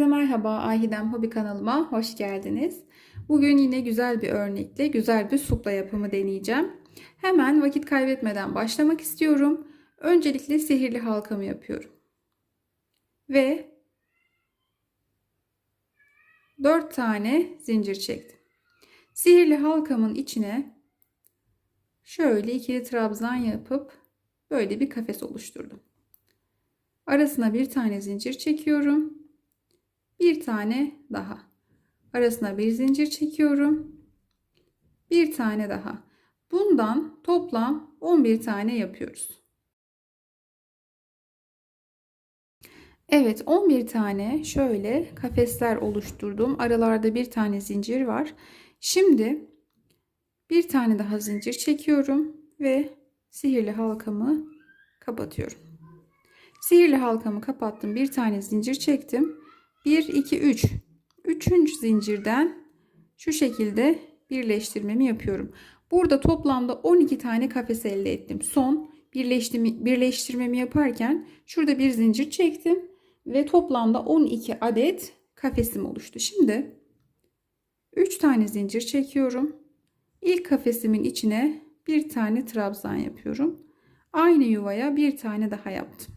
Herkese merhaba Ahidem Hobi kanalıma hoş geldiniz. Bugün yine güzel bir örnekle güzel bir supla yapımı deneyeceğim. Hemen vakit kaybetmeden başlamak istiyorum. Öncelikle sihirli halkamı yapıyorum. Ve 4 tane zincir çektim. Sihirli halkamın içine şöyle ikili trabzan yapıp böyle bir kafes oluşturdum. Arasına bir tane zincir çekiyorum. Bir tane daha. Arasına bir zincir çekiyorum. Bir tane daha. Bundan toplam 11 tane yapıyoruz. Evet 11 tane şöyle kafesler oluşturdum. Aralarda bir tane zincir var. Şimdi bir tane daha zincir çekiyorum ve sihirli halkamı kapatıyorum. Sihirli halkamı kapattım. Bir tane zincir çektim. 1, 2, 3. Üçüncü zincirden şu şekilde birleştirmemi yapıyorum. Burada toplamda 12 tane kafes elde ettim. Son birleştirmemi yaparken şurada bir zincir çektim ve toplamda 12 adet kafesim oluştu. Şimdi 3 tane zincir çekiyorum. İlk kafesimin içine bir tane trabzan yapıyorum. Aynı yuvaya bir tane daha yaptım.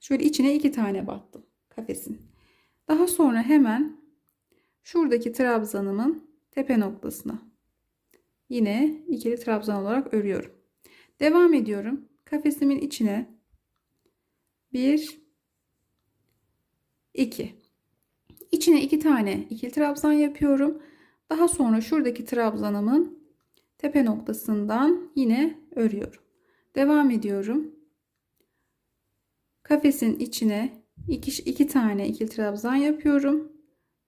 Şöyle içine iki tane battım kafesin. Daha sonra hemen şuradaki trabzanımın tepe noktasına yine ikili trabzan olarak örüyorum. Devam ediyorum. Kafesimin içine 1 2 içine iki tane ikili trabzan yapıyorum. Daha sonra şuradaki trabzanımın tepe noktasından yine örüyorum. Devam ediyorum. Kafesin içine iki, iki tane ikili trabzan yapıyorum.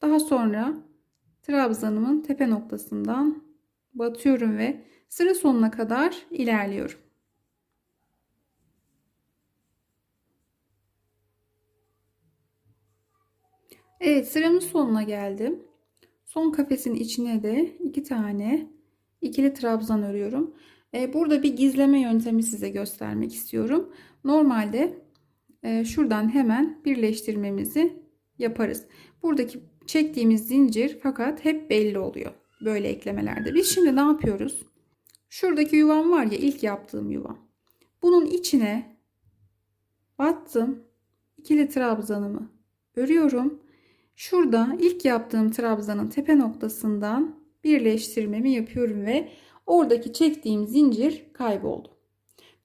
Daha sonra trabzanımın tepe noktasından batıyorum ve sıra sonuna kadar ilerliyorum. Evet sıramın sonuna geldim. Son kafesin içine de iki tane ikili trabzan örüyorum. Ee, burada bir gizleme yöntemi size göstermek istiyorum. Normalde şuradan hemen birleştirmemizi yaparız. Buradaki çektiğimiz zincir fakat hep belli oluyor böyle eklemelerde. Biz şimdi ne yapıyoruz? Şuradaki yuvam var ya ilk yaptığım yuva. Bunun içine battım. ikili trabzanımı örüyorum. Şurada ilk yaptığım trabzanın tepe noktasından birleştirmemi yapıyorum ve oradaki çektiğim zincir kayboldu.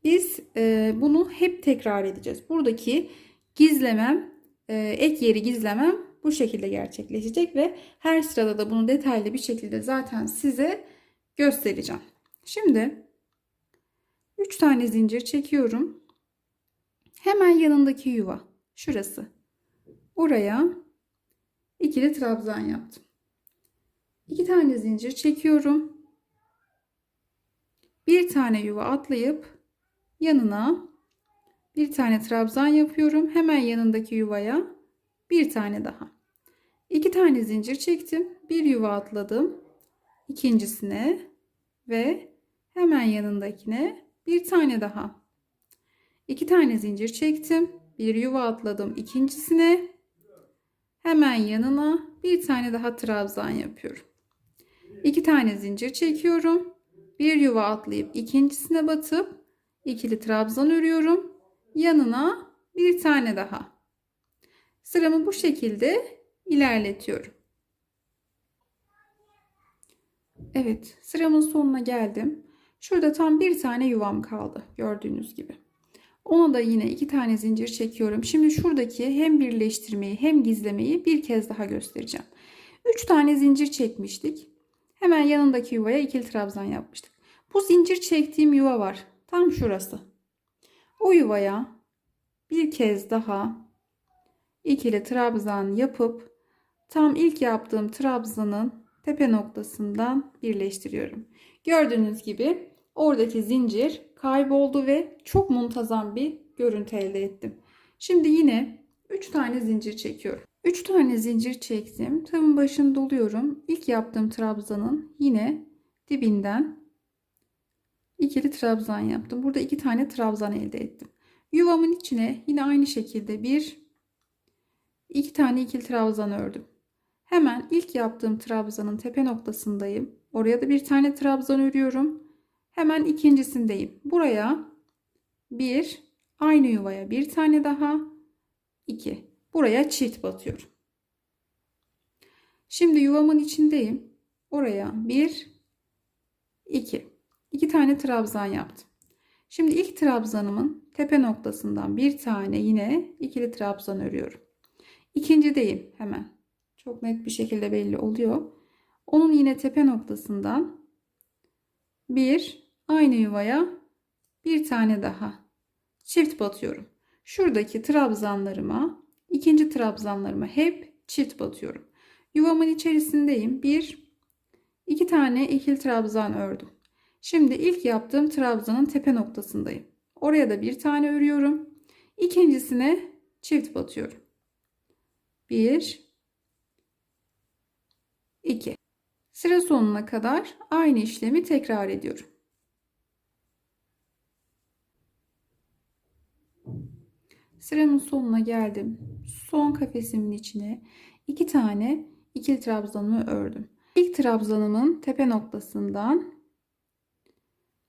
Biz e, bunu hep tekrar edeceğiz. Buradaki gizlemem, e, ek yeri gizlemem bu şekilde gerçekleşecek ve her sırada da bunu detaylı bir şekilde zaten size göstereceğim. Şimdi 3 tane zincir çekiyorum. Hemen yanındaki yuva şurası. Oraya ikili trabzan yaptım. 2 tane zincir çekiyorum. Bir tane yuva atlayıp yanına bir tane trabzan yapıyorum. Hemen yanındaki yuvaya bir tane daha. İki tane zincir çektim. Bir yuva atladım. İkincisine ve hemen yanındakine bir tane daha. İki tane zincir çektim. Bir yuva atladım ikincisine. Hemen yanına bir tane daha trabzan yapıyorum. İki tane zincir çekiyorum. Bir yuva atlayıp ikincisine batıp ikili trabzan örüyorum. Yanına bir tane daha. Sıramı bu şekilde ilerletiyorum. Evet sıramın sonuna geldim. Şurada tam bir tane yuvam kaldı gördüğünüz gibi. Ona da yine iki tane zincir çekiyorum. Şimdi şuradaki hem birleştirmeyi hem gizlemeyi bir kez daha göstereceğim. Üç tane zincir çekmiştik. Hemen yanındaki yuvaya ikili trabzan yapmıştık. Bu zincir çektiğim yuva var. Tam şurası. O yuvaya bir kez daha ikili trabzan yapıp tam ilk yaptığım trabzanın tepe noktasından birleştiriyorum. Gördüğünüz gibi oradaki zincir kayboldu ve çok muntazam bir görüntü elde ettim. Şimdi yine 3 tane zincir çekiyorum. 3 tane zincir çektim. Tığın başını doluyorum. İlk yaptığım trabzanın yine dibinden ikili trabzan yaptım. Burada iki tane trabzan elde ettim. Yuvamın içine yine aynı şekilde bir iki tane ikili trabzan ördüm. Hemen ilk yaptığım trabzanın tepe noktasındayım. Oraya da bir tane trabzan örüyorum. Hemen ikincisindeyim. Buraya bir, aynı yuvaya bir tane daha, iki. Buraya çift batıyorum. Şimdi yuvamın içindeyim. Oraya bir, iki. İki tane trabzan yaptım. Şimdi ilk trabzanımın tepe noktasından bir tane yine ikili trabzan örüyorum. İkincideyim hemen. Çok net bir şekilde belli oluyor. Onun yine tepe noktasından bir aynı yuvaya bir tane daha çift batıyorum. Şuradaki trabzanlarıma, ikinci trabzanlarıma hep çift batıyorum. Yuvamın içerisindeyim. Bir, iki tane ikili trabzan ördüm. Şimdi ilk yaptığım trabzanın tepe noktasındayım. Oraya da bir tane örüyorum. İkincisine çift batıyorum. 1 2 Sıra sonuna kadar aynı işlemi tekrar ediyorum. Sıranın sonuna geldim. Son kafesimin içine iki tane ikili trabzanımı ördüm. İlk trabzanımın tepe noktasından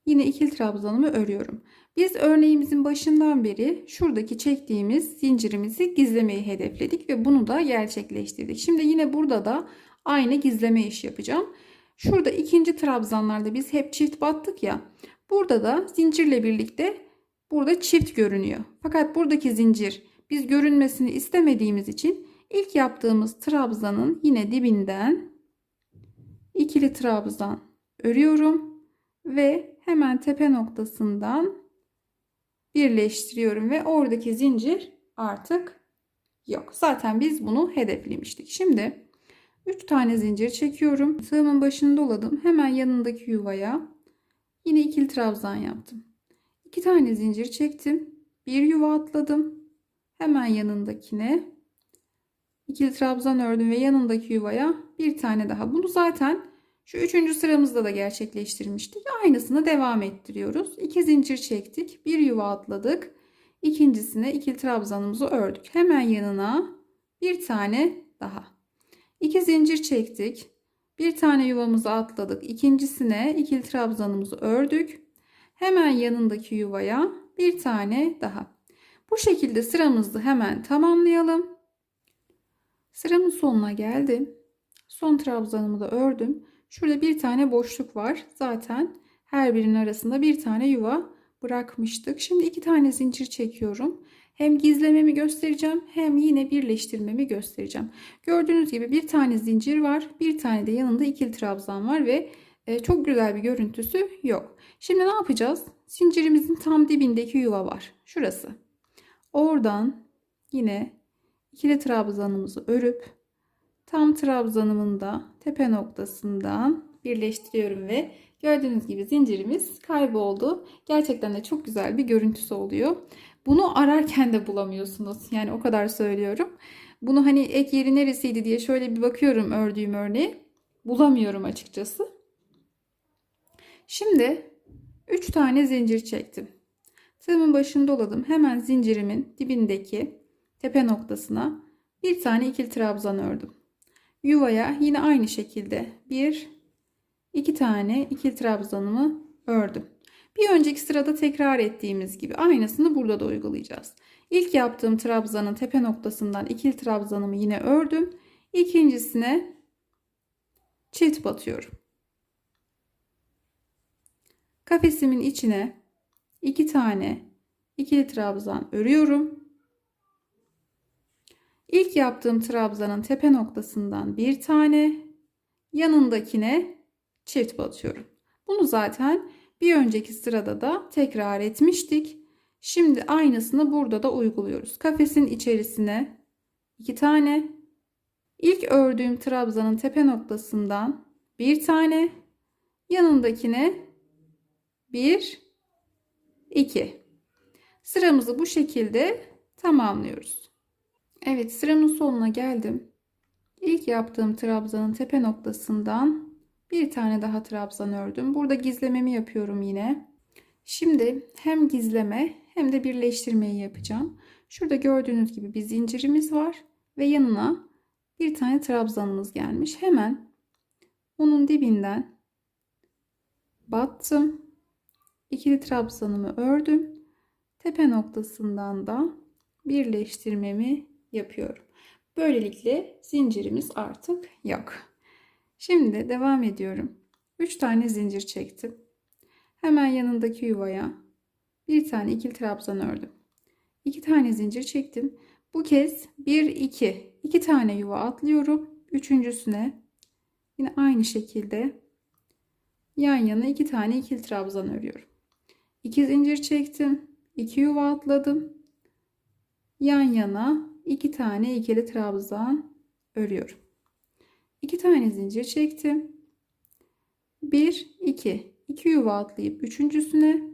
yine ikili trabzanımı örüyorum. Biz örneğimizin başından beri şuradaki çektiğimiz zincirimizi gizlemeyi hedefledik ve bunu da gerçekleştirdik. Şimdi yine burada da aynı gizleme iş yapacağım. Şurada ikinci trabzanlarda biz hep çift battık ya. Burada da zincirle birlikte burada çift görünüyor. Fakat buradaki zincir biz görünmesini istemediğimiz için ilk yaptığımız trabzanın yine dibinden ikili trabzan örüyorum ve hemen tepe noktasından birleştiriyorum ve oradaki zincir artık yok. Zaten biz bunu hedeflemiştik. Şimdi 3 tane zincir çekiyorum. Tığımın başını doladım. Hemen yanındaki yuvaya yine ikili trabzan yaptım. 2 tane zincir çektim. Bir yuva atladım. Hemen yanındakine ikili trabzan ördüm ve yanındaki yuvaya bir tane daha. Bunu zaten şu üçüncü sıramızda da gerçekleştirmiştik. Aynısını devam ettiriyoruz. İki zincir çektik. Bir yuva atladık. İkincisine ikili trabzanımızı ördük. Hemen yanına bir tane daha. İki zincir çektik. Bir tane yuvamızı atladık. İkincisine ikili trabzanımızı ördük. Hemen yanındaki yuvaya bir tane daha. Bu şekilde sıramızı hemen tamamlayalım. Sıramın sonuna geldim. Son trabzanımı da ördüm. Şurada bir tane boşluk var. Zaten her birinin arasında bir tane yuva bırakmıştık. Şimdi iki tane zincir çekiyorum. Hem gizlememi göstereceğim hem yine birleştirmemi göstereceğim. Gördüğünüz gibi bir tane zincir var. Bir tane de yanında ikili trabzan var ve e, çok güzel bir görüntüsü yok. Şimdi ne yapacağız? Zincirimizin tam dibindeki yuva var. Şurası. Oradan yine ikili trabzanımızı örüp tam trabzanımın da tepe noktasından birleştiriyorum ve gördüğünüz gibi zincirimiz kayboldu. Gerçekten de çok güzel bir görüntüsü oluyor. Bunu ararken de bulamıyorsunuz. Yani o kadar söylüyorum. Bunu hani ek yeri neresiydi diye şöyle bir bakıyorum ördüğüm örneği. Bulamıyorum açıkçası. Şimdi 3 tane zincir çektim. Tığımın başını doladım. Hemen zincirimin dibindeki tepe noktasına bir tane ikili trabzan ördüm. Yuvaya yine aynı şekilde bir iki tane ikili trabzanımı ördüm. Bir önceki sırada tekrar ettiğimiz gibi aynısını burada da uygulayacağız. İlk yaptığım trabzanın tepe noktasından ikili trabzanımı yine ördüm. İkincisine çift batıyorum. Kafesimin içine iki tane ikili trabzan örüyorum. İlk yaptığım trabzanın tepe noktasından bir tane yanındakine çift batıyorum. Bunu zaten bir önceki sırada da tekrar etmiştik. Şimdi aynısını burada da uyguluyoruz. Kafesin içerisine iki tane ilk ördüğüm trabzanın tepe noktasından bir tane yanındakine bir iki sıramızı bu şekilde tamamlıyoruz. Evet sıramın sonuna geldim. İlk yaptığım trabzanın tepe noktasından bir tane daha trabzan ördüm. Burada gizlememi yapıyorum yine. Şimdi hem gizleme hem de birleştirmeyi yapacağım. Şurada gördüğünüz gibi bir zincirimiz var ve yanına bir tane trabzanımız gelmiş. Hemen onun dibinden battım. İkili trabzanımı ördüm. Tepe noktasından da birleştirmemi yapıyorum. Böylelikle zincirimiz artık yok. Şimdi devam ediyorum. 3 tane zincir çektim. Hemen yanındaki yuvaya bir tane ikili trabzan ördüm. 2 tane zincir çektim. Bu kez 1 2 2 tane yuva atlıyorum. Üçüncüsüne yine aynı şekilde yan yana 2 tane ikili trabzan örüyorum. 2 zincir çektim. 2 yuva atladım. Yan yana 2 tane ikili trabzan örüyorum. 2 tane zincir çektim. 1 2 2 yuva atlayıp üçüncüsüne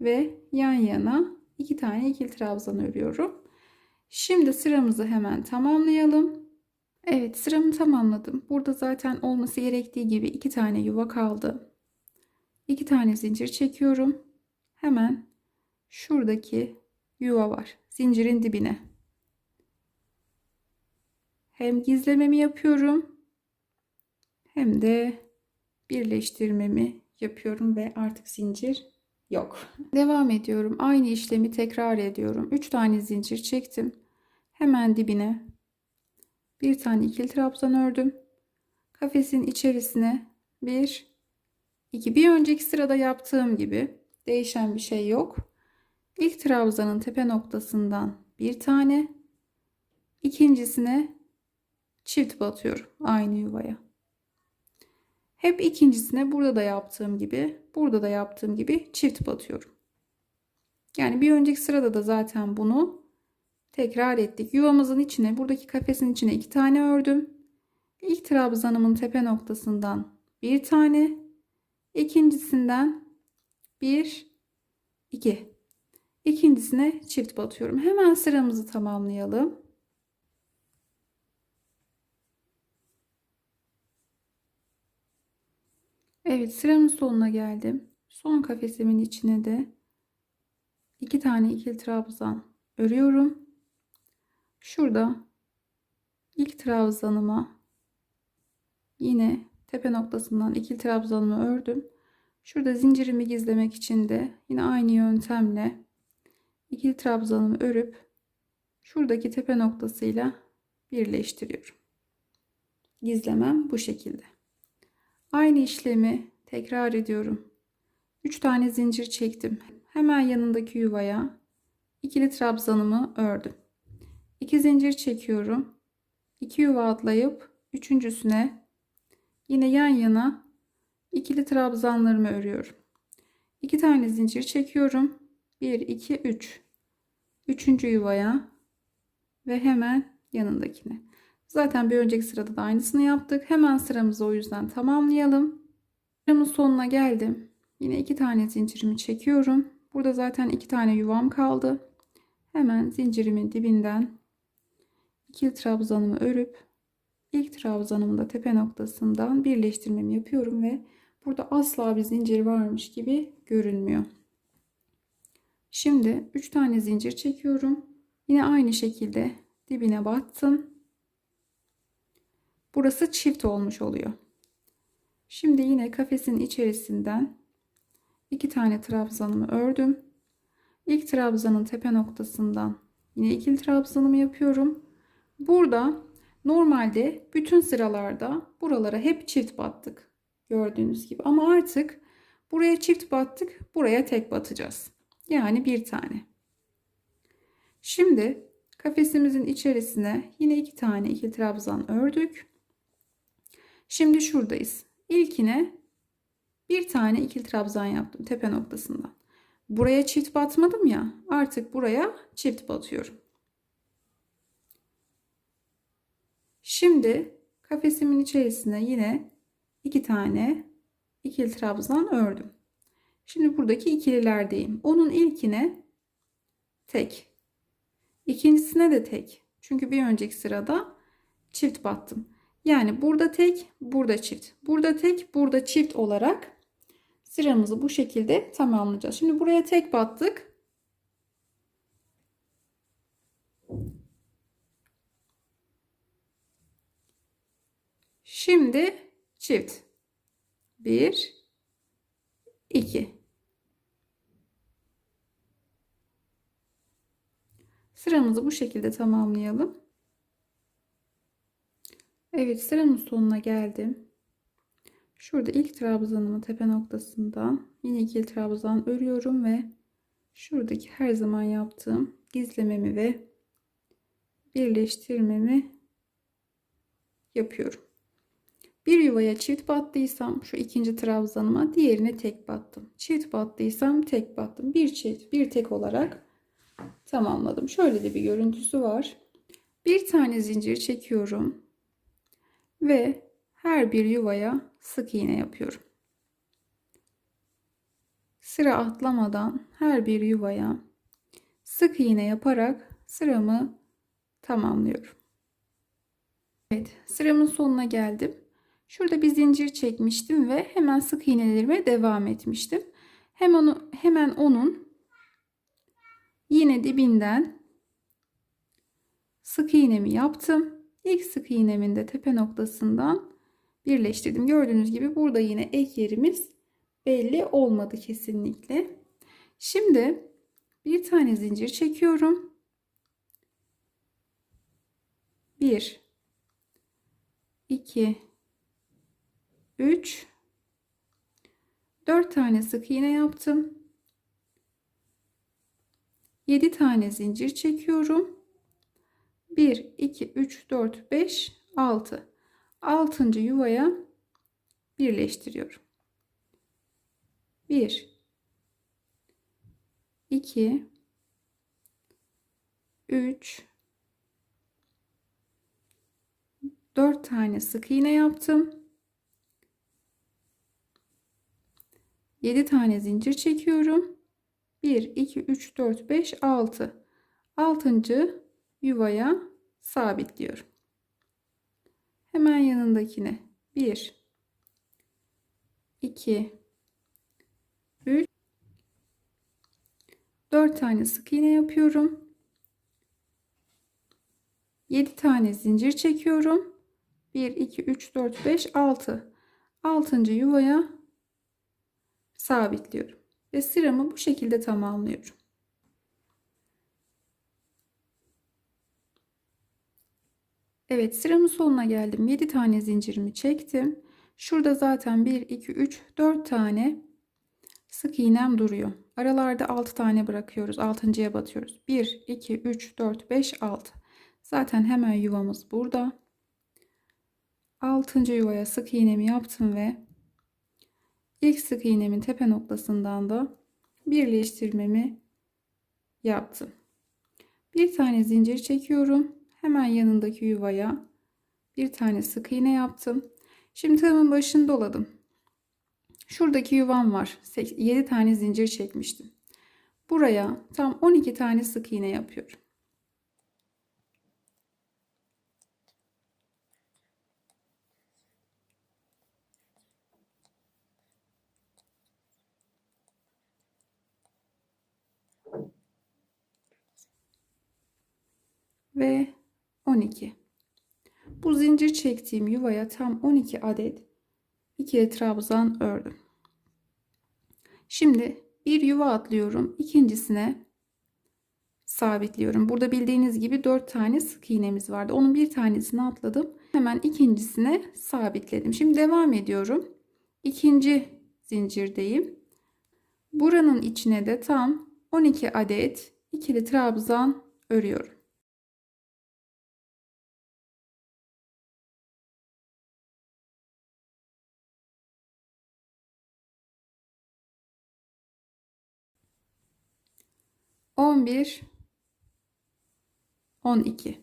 ve yan yana 2 tane ikili trabzan örüyorum. Şimdi sıramızı hemen tamamlayalım. Evet sıramı tamamladım. Burada zaten olması gerektiği gibi 2 tane yuva kaldı. 2 tane zincir çekiyorum. Hemen şuradaki yuva var. Zincirin dibine. Hem gizlememi yapıyorum hem de birleştirmemi yapıyorum ve artık zincir yok. Devam ediyorum. Aynı işlemi tekrar ediyorum. 3 tane zincir çektim. Hemen dibine bir tane ikili trabzan ördüm. Kafesin içerisine bir, iki. Bir önceki sırada yaptığım gibi değişen bir şey yok. İlk trabzanın tepe noktasından bir tane, ikincisine çift batıyorum aynı yuvaya. Hep ikincisine burada da yaptığım gibi, burada da yaptığım gibi çift batıyorum. Yani bir önceki sırada da zaten bunu tekrar ettik. Yuvamızın içine, buradaki kafesin içine iki tane ördüm. İlk trabzanımın tepe noktasından bir tane, ikincisinden bir, iki. İkincisine çift batıyorum. Hemen sıramızı tamamlayalım. Evet sıramın sonuna geldim. Son kafesimin içine de iki tane ikili trabzan örüyorum. Şurada ilk trabzanıma yine tepe noktasından ikili trabzanımı ördüm. Şurada zincirimi gizlemek için de yine aynı yöntemle ikili trabzanımı örüp şuradaki tepe noktasıyla birleştiriyorum. Gizlemem bu şekilde. Aynı işlemi tekrar ediyorum. 3 tane zincir çektim. Hemen yanındaki yuvaya ikili trabzanımı ördüm. 2 zincir çekiyorum. 2 yuva atlayıp üçüncüsüne yine yan yana ikili trabzanlarımı örüyorum. 2 tane zincir çekiyorum. 1 2 3. Üçüncü yuvaya ve hemen yanındakine. Zaten bir önceki sırada da aynısını yaptık. Hemen sıramızı o yüzden tamamlayalım. Sıramın sonuna geldim. Yine iki tane zincirimi çekiyorum. Burada zaten iki tane yuvam kaldı. Hemen zincirimin dibinden ikili trabzanımı örüp ilk trabzanımı da tepe noktasından birleştirmemi yapıyorum ve burada asla bir zincir varmış gibi görünmüyor. Şimdi 3 tane zincir çekiyorum. Yine aynı şekilde dibine battım. Burası çift olmuş oluyor. Şimdi yine kafesin içerisinden iki tane trabzanımı ördüm. İlk trabzanın tepe noktasından yine ikili trabzanımı yapıyorum. Burada normalde bütün sıralarda buralara hep çift battık. Gördüğünüz gibi ama artık buraya çift battık, buraya tek batacağız. Yani bir tane. Şimdi kafesimizin içerisine yine iki tane ikili trabzan ördük. Şimdi şuradayız. İlkine bir tane ikili trabzan yaptım tepe noktasından. Buraya çift batmadım ya. Artık buraya çift batıyorum. Şimdi kafesimin içerisine yine iki tane ikili trabzan ördüm. Şimdi buradaki ikililerdeyim. Onun ilkine tek. İkincisine de tek. Çünkü bir önceki sırada çift battım. Yani burada tek, burada çift. Burada tek, burada çift olarak sıramızı bu şekilde tamamlayacağız. Şimdi buraya tek battık. Şimdi çift. 1 2 Sıramızı bu şekilde tamamlayalım. Evet sıramın sonuna geldim. Şurada ilk trabzanımı tepe noktasından yine ikili trabzan örüyorum ve şuradaki her zaman yaptığım gizlememi ve birleştirmemi yapıyorum. Bir yuvaya çift battıysam şu ikinci trabzanıma diğerine tek battım. Çift battıysam tek battım. Bir çift bir tek olarak tamamladım. Şöyle de bir görüntüsü var. Bir tane zincir çekiyorum ve her bir yuvaya sık iğne yapıyorum. Sıra atlamadan her bir yuvaya sık iğne yaparak sıramı tamamlıyorum. Evet, sıramın sonuna geldim. Şurada bir zincir çekmiştim ve hemen sık iğnelerime devam etmiştim. Hemen hemen onun yine dibinden sık iğnemi yaptım. İlk sık iğnemin de tepe noktasından birleştirdim. Gördüğünüz gibi burada yine ek yerimiz belli olmadı kesinlikle. Şimdi bir tane zincir çekiyorum. 1 2 3 4 tane sık iğne yaptım. 7 tane zincir çekiyorum. 1 2 3 4 5 6 6. yuvaya birleştiriyorum. 1 2 3 4 tane sık iğne yaptım. 7 tane zincir çekiyorum. 1 2 3 4 5 6 6. yuvaya sabitliyorum. Hemen yanındakine 1 2 3 4 tane sık iğne yapıyorum. 7 tane zincir çekiyorum. 1 2 3 4 5 6 6. yuvaya sabitliyorum ve sıramı bu şekilde tamamlıyorum. Evet sıramın sonuna geldim. 7 tane zincirimi çektim. Şurada zaten 1 2 3 4 tane sık iğnem duruyor. Aralarda 6 tane bırakıyoruz. 6.ya batıyoruz. 1 2 3 4 5 6. Zaten hemen yuvamız burada. 6. yuvaya sık iğnemi yaptım ve ilk sık iğnemin tepe noktasından da birleştirmemi yaptım. Bir tane zincir çekiyorum. Hemen yanındaki yuvaya bir tane sık iğne yaptım. Şimdi tığımın başını doladım. Şuradaki yuvam var. 7 tane zincir çekmiştim. Buraya tam 12 tane sık iğne yapıyorum. Ve 12. Bu zincir çektiğim yuvaya tam 12 adet ikili trabzan ördüm. Şimdi bir yuva atlıyorum. ikincisine sabitliyorum. Burada bildiğiniz gibi 4 tane sık iğnemiz vardı. Onun bir tanesini atladım. Hemen ikincisine sabitledim. Şimdi devam ediyorum. İkinci zincirdeyim. Buranın içine de tam 12 adet ikili trabzan örüyorum. 11 12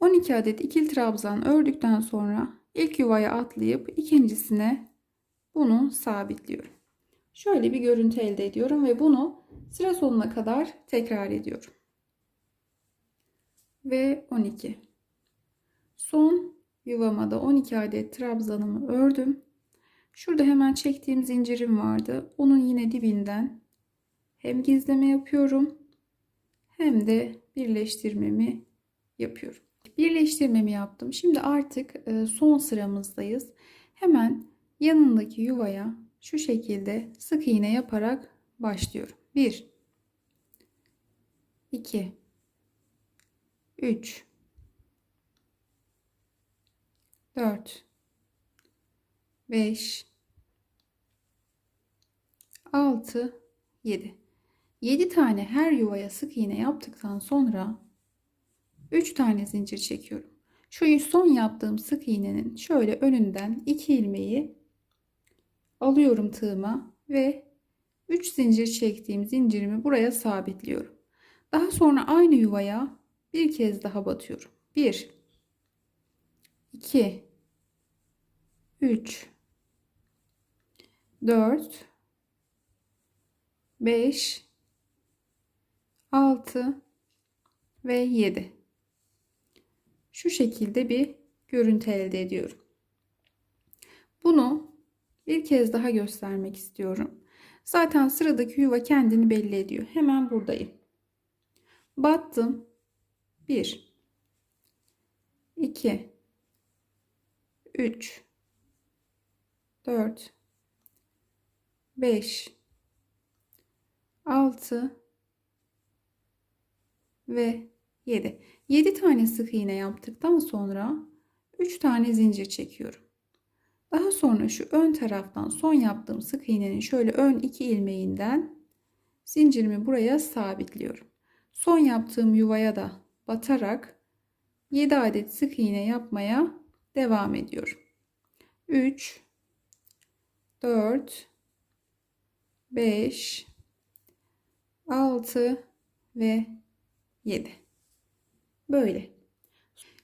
12 adet ikili trabzan ördükten sonra ilk yuvaya atlayıp ikincisine bunu sabitliyorum. Şöyle bir görüntü elde ediyorum ve bunu sıra sonuna kadar tekrar ediyorum. Ve 12. Son yuvama da 12 adet trabzanımı ördüm. Şurada hemen çektiğim zincirim vardı. Onun yine dibinden hem gizleme yapıyorum hem de birleştirmemi yapıyorum. Birleştirmemi yaptım. Şimdi artık e, son sıramızdayız. Hemen yanındaki yuvaya şu şekilde sık iğne yaparak başlıyorum. 1 2 3 4 5 6 7 7 tane her yuvaya sık iğne yaptıktan sonra 3 tane zincir çekiyorum. Şu son yaptığım sık iğnenin şöyle önünden 2 ilmeği alıyorum tığıma ve 3 zincir çektiğim zincirimi buraya sabitliyorum. Daha sonra aynı yuvaya bir kez daha batıyorum. 1 2 3 4 5 6 ve 7 şu şekilde bir görüntü elde ediyorum. Bunu bir kez daha göstermek istiyorum. Zaten sıradaki yuva kendini belli ediyor. Hemen buradayım. Battım. 1 2 3 4 5 6 ve 7. 7 tane sık iğne yaptıktan sonra 3 tane zincir çekiyorum. Daha sonra şu ön taraftan son yaptığım sık iğnenin şöyle ön iki ilmeğinden zincirimi buraya sabitliyorum. Son yaptığım yuvaya da batarak 7 adet sık iğne yapmaya devam ediyorum. 3 4 5 6 ve 7 böyle.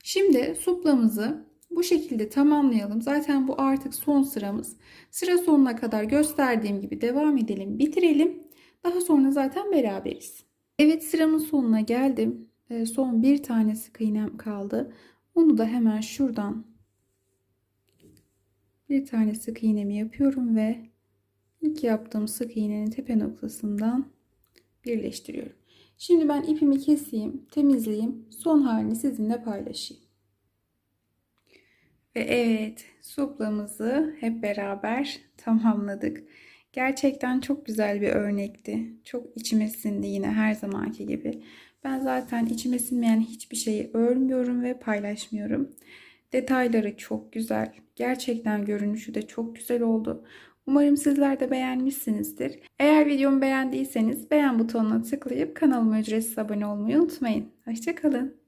Şimdi suplamızı bu şekilde tamamlayalım. Zaten bu artık son sıramız. Sıra sonuna kadar gösterdiğim gibi devam edelim bitirelim. Daha sonra zaten beraberiz. Evet sıramın sonuna geldim. Ee, son bir tane sık iğnem kaldı. Onu da hemen şuradan bir tane sık iğnemi yapıyorum ve ilk yaptığım sık iğnenin tepe noktasından birleştiriyorum. Şimdi ben ipimi keseyim, temizleyeyim. Son halini sizinle paylaşayım. Ve evet, suplamızı hep beraber tamamladık. Gerçekten çok güzel bir örnekti. Çok içime sindi yine her zamanki gibi. Ben zaten içime sinmeyen hiçbir şeyi örmüyorum ve paylaşmıyorum. Detayları çok güzel. Gerçekten görünüşü de çok güzel oldu. Umarım sizler de beğenmişsinizdir. Eğer videomu beğendiyseniz beğen butonuna tıklayıp kanalıma ücretsiz abone olmayı unutmayın. Hoşçakalın.